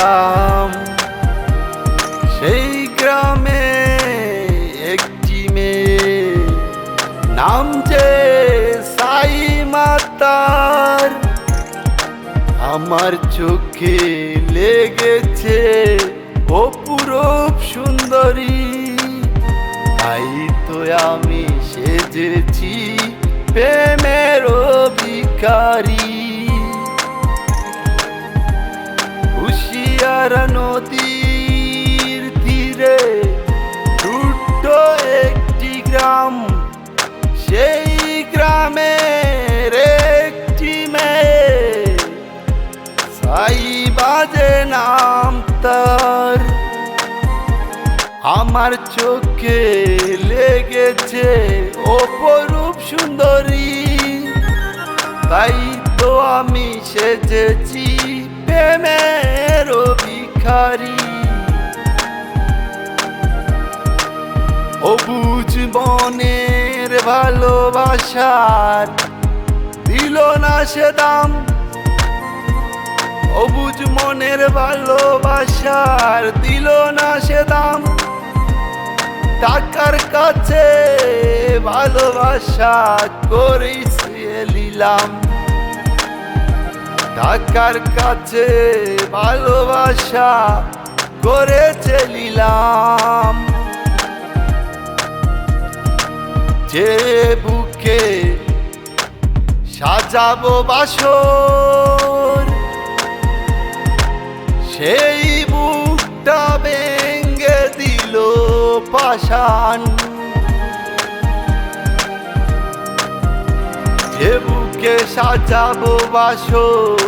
গ্রাম সেই গ্রামে একটি মেয়ে নাম যে সাই মাতার আমার চোখে লেগেছে অপূরব সুন্দরী। তাই তো আমি সেজেছি প্রেমের ভিকারী হুশিয়ারা নদীর তীরে ছোট্ট একটি গ্রাম, সেই গ্রামের একটি মেয়ে। সাই বাজে নাম তার, আমার চোখে লেগেছে অপরূপ সুন্দরী। তাই তো আমি সেজেছি প্রেমের ভিখারি অবুজ বনের ভালোবাসার দিল না সে দাম। অবুজ মনের ভালোবাসার দিল না সে দাম। টাকার কাছে ভালোবাসা করেছে নিলাম। টাকার কাছে ভালোবাসা করেছে নিলাম। যে বুকে সাজাবো বাসর সেই বুকটা ভেঙ্গে দিল পাষাণ। বুকে সাজাবো বাসর,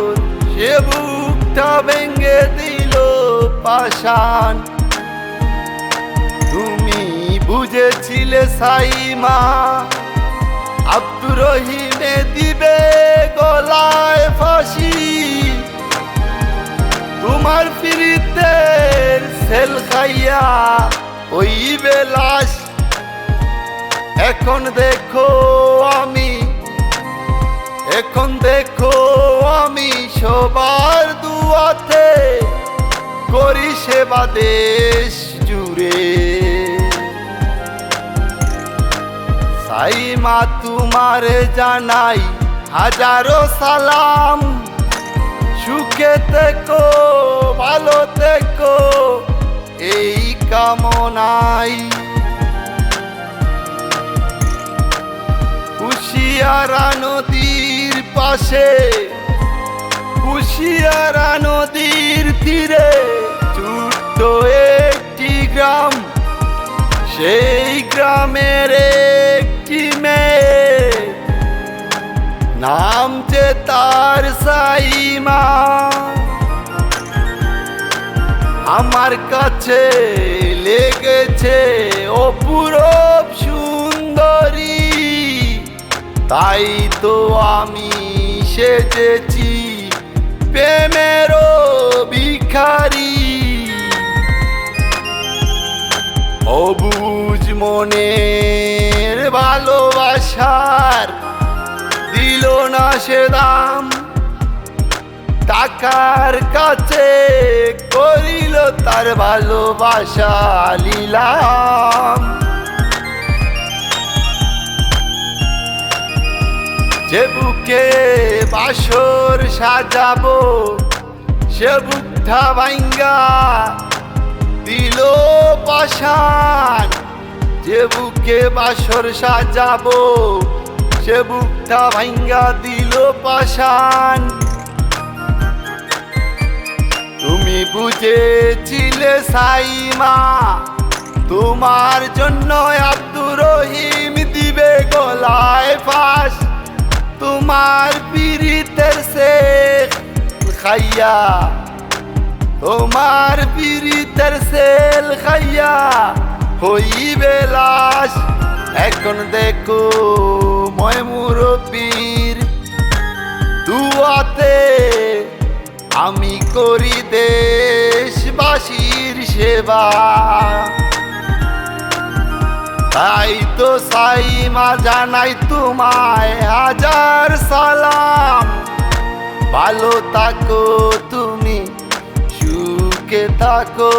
সে বুকটা ভেঙ্গে দিল পাষাণ। তুমি বুঝেছিলে সাইমা, আব্দুর রহিমে দিবে গলায় ফাঁসি। তোমার ফিরিতের সেল খাইয়া ওই বেলাস এখন দেখো আমি এখন দেখো আমি সবার দুয়াতে করি সেবা দেশ জুড়ে। সাইমা তোমার জানাই হাজারো সালাম। সুখে থেকো, ভালো থেকো, এই কামনাই। কুশিয়ারা নদীর পাশে কুশিয়ারা নদীর তীরে ছোট্ট একটি গ্রাম। সেই গ্রামের একটি মেয়ে নাম যে তার সাইমা। আমার কাছে লেগেছে অপূরব সুন্দরী, তাই তো আমি সেজেছি প্রেমের ভিখারি অবুজ মনের ভালোবাসার দিল না সে দাম। টাকার কাছে করিল তার ভালোবাসা লীলাম। যে বুকে বাসর সাজাবো, সে বুদ্ধা ভাঙ্গা দিল পাশান যে বুকে বাসর সাজাবো, সে বুকটা ভাঙ্গা দিল পাশান তুমি বুঝেছিলে সাইমা, তোমার জন্য আব্দুর রহিম দিবে গলায় ফাঁস। তোমার পীড়িতের শেখ খাইয়া। তোমার পীড়িতের সেল খাইয়া হইবে লাশ। এখন দেখো, ময় মুরব্বীর দুয়াতে আমি করি দেশবাসীর সেবা। তাই তো সাই মা জানাই তোমায় হাজার সালাম। ভালো থাকো তুমি সুখে থাকো।